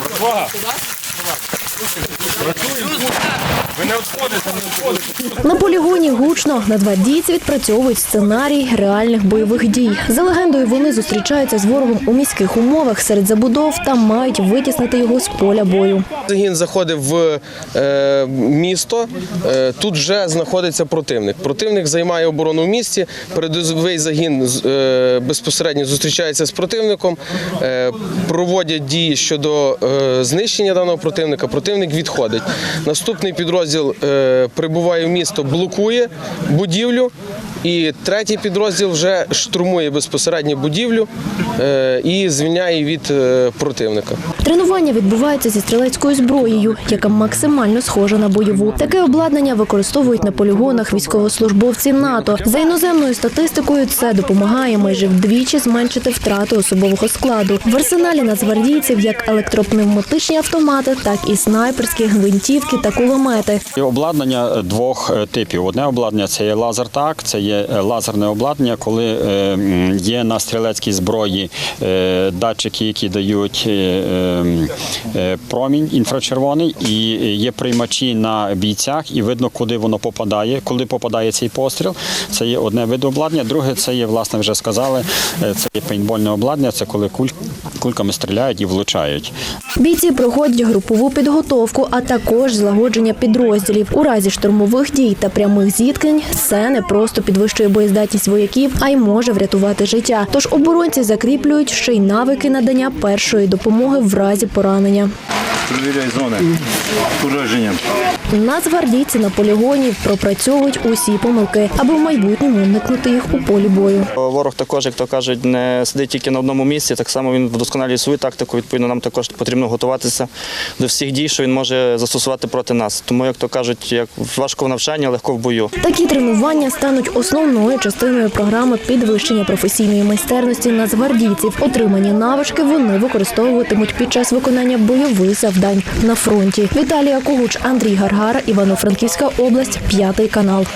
Братва! Працюємо! Ви не відходите, не відходите. На полігоні гучно нацгвардійці відпрацьовують сценарій реальних бойових дій. За легендою, вони зустрічаються з ворогом у міських умовах серед забудов та мають витіснити його з поля бою. Загін заходив в е, місто. Е, тут вже знаходиться противник. Противник займає оборону в місті. Передовий загін е, безпосередньо зустрічається з противником, е, проводять дії щодо е, знищення даного противника. Противник відходить. Наступний підрозділ е, прибуває в місто, блокує будівлю. І третій підрозділ вже штурмує безпосередньо будівлю е, і звільняє від е, противника. Тренування відбувається зі стрілецькою зброєю, яка максимально схожа на бойову. Таке обладнання використовують на полігонах військовослужбовці НАТО. За іноземною статистикою, це допомагає майже вдвічі зменшити втрати особового складу. В арсеналі нацгвардійців як електропневматичні автомати, так і снайперські гвинтівки та кулемети. Обладнання двох е, типів. Одне обладнання це є лазертак, це є е, лазерне обладнання, коли е, є на стрілецькій зброї е, датчики, які дають промінь інфрачервоний, і є приймачі на бійцях, і видно, куди воно попадає, коли попадає цей постріл. Це є одне вид обладнання. Друге, це є, власне, вже сказали, це є пейнтбольне обладнання, це коли куль, кульками стріляють і влучають. Бійці проходять групову підготовку, а також злагодження підрозділів. У разі штурмових дій та прямих зіткнень це не просто підвищує боєздатність вояків, а й може врятувати життя. Тож оборонці закріплюють ще й навики надання першої допомоги в разі поранення. Перевіряй зони ураження. Нацгвардійці на полігоні пропрацьовують усі помилки, аби в майбутньому уникнути їх у полі бою. Ворог також, як то кажуть, не сидить тільки на одному місці. Так само він вдосконалює свою тактику. Відповідно, нам також потрібно готуватися до всіх дій, що він може застосувати проти нас. Тому, як то кажуть, як важко в навчанні, легко в бою. Такі тренування стануть основною частиною програми підвищення професійної майстерності нацгвардійців. Отримані навички вони використовуватимуть під час виконання бойових завдань на фронті. Віталія Когуч, Андрій Гаргара, Івано-Франківська область, п'ятий канал.